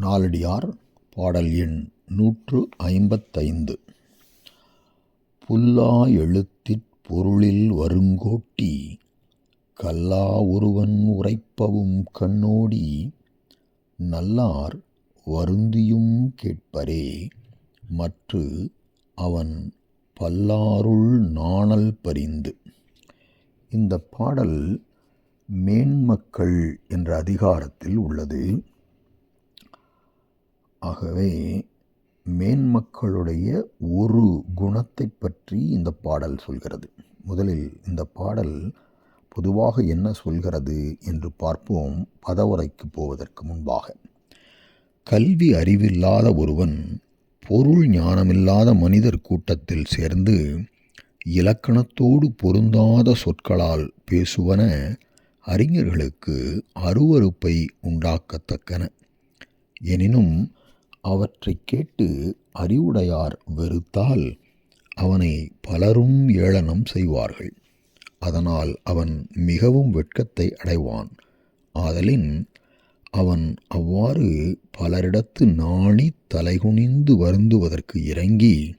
நாலடியார் பாடல் எண் நூற்று ஐம்பத்தைந்து. புல்லா எழுத்திற் பொருளில் வருங்கோட்டி கல்லா ஒருவன் உரைப்பவும் கண்ணோடி நல்லார் வருந்தியும் கேட்பரே மற்று அவன் பல்லாருள் நாணல் பரிந்து. இந்த பாடல் மேன்மக்கள் என்ற அதிகாரத்தில் உள்ளது. ஆகவே மேன்மக்களுடைய ஒரு குணத்தை பற்றி இந்த பாடல் சொல்கிறது. முதலில் இந்த பாடல் பொதுவாக என்ன சொல்கிறது என்று பார்ப்போம் பதவுரைக்கு போவதற்கு முன்பாக. கல்வி அறிவில்லாத ஒருவன் பொருள் ஞானமில்லாத மனிதர் கூட்டத்தில் சேர்ந்து இலக்கணத்தோடு பொருந்தாத சொற்களால் பேசுவன அறிஞர்களுக்கு அருவருப்பை உண்டாக்கத்தக்கன. எனினும் அவற்றை கேட்டு அறிவுடையார் வெறுத்தால் அவனை பலரும் ஏளனம் செய்வார்கள். அதனால் அவன் மிகவும் வெட்கத்தை அடைவான். ஆதலின் அவன் அவ்வாறு பலரிடத்து நாணி தலைகுனிந்து வருந்துவதற்கு இறங்கி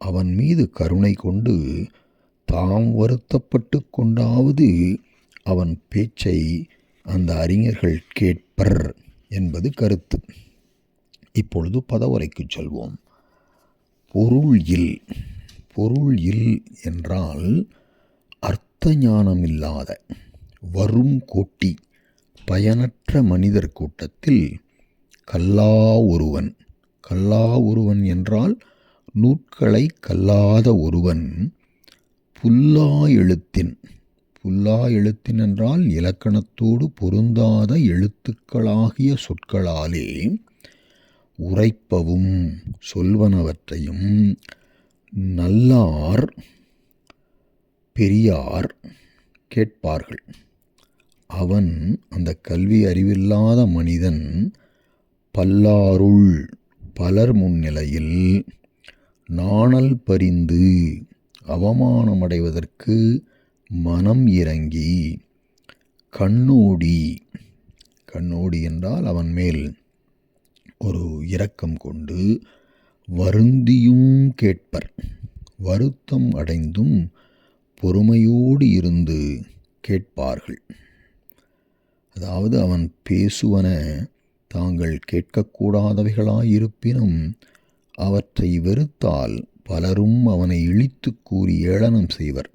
அவன் மீது கருணை கொண்டு தாம் வருத்தப்பட்டு கொண்டாவது அவன் பேச்சை அந்த அறிஞர்கள் கேட்பர் என்பது கருத்து. இப்பொழுது பதவுரைக்கு செல்வோம். பொருள் இல் பொருள் இல் என்றால் அர்த்த ஞானமில்லாத வரும் கோட்டி பயனற்ற மனிதர் கூட்டத்தில் கல்லா ஒருவன் கல்லா ஒருவன் என்றால் நூற்களை கல்லாத ஒருவன் புல்லா எழுத்தின் புல்லா எழுத்தின் என்றால் இலக்கணத்தோடு பொருந்தாத எழுத்துக்களாகிய சொற்களாலே உரைப்பவும் சொல்வனவற்றையும் நல்லார் பெரியார் கேட்பார்கள். அவன் அந்த கல்வி அறிவில்லாத மனிதன் பல்லாருள் பலர் முன்னிலையில் நாணல் பரிந்து அவமானமடைவதற்கு மனம் இறங்கி கண்ணோடி கண்ணோடி என்றால் அவன் மேல் ஒரு இரக்கம் கொண்டு வருந்தியும் கேட்பர். வருத்தம் அடைந்தும் பொறுமையோடு இருந்து கேட்பார்கள். அதாவது அவன் பேசுவன தாங்கள் கேட்கக்கூடாதவைகளாயிருப்பினும் அவற்றை வெறுத்தால் பலரும் அவனை இழித்து கூறி ஏளனம் செய்வர்.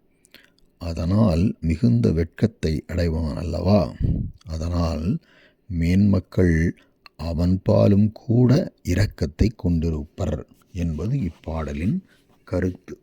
அதனால் மிகுந்த வெட்கத்தை அடைவான் அல்லவா அதனால் மேன்மக்கள் அவன்பாலும் கூட இரக்கத்தை கொண்டிருப்பர் என்பது இப்பாடலின் கருத்து.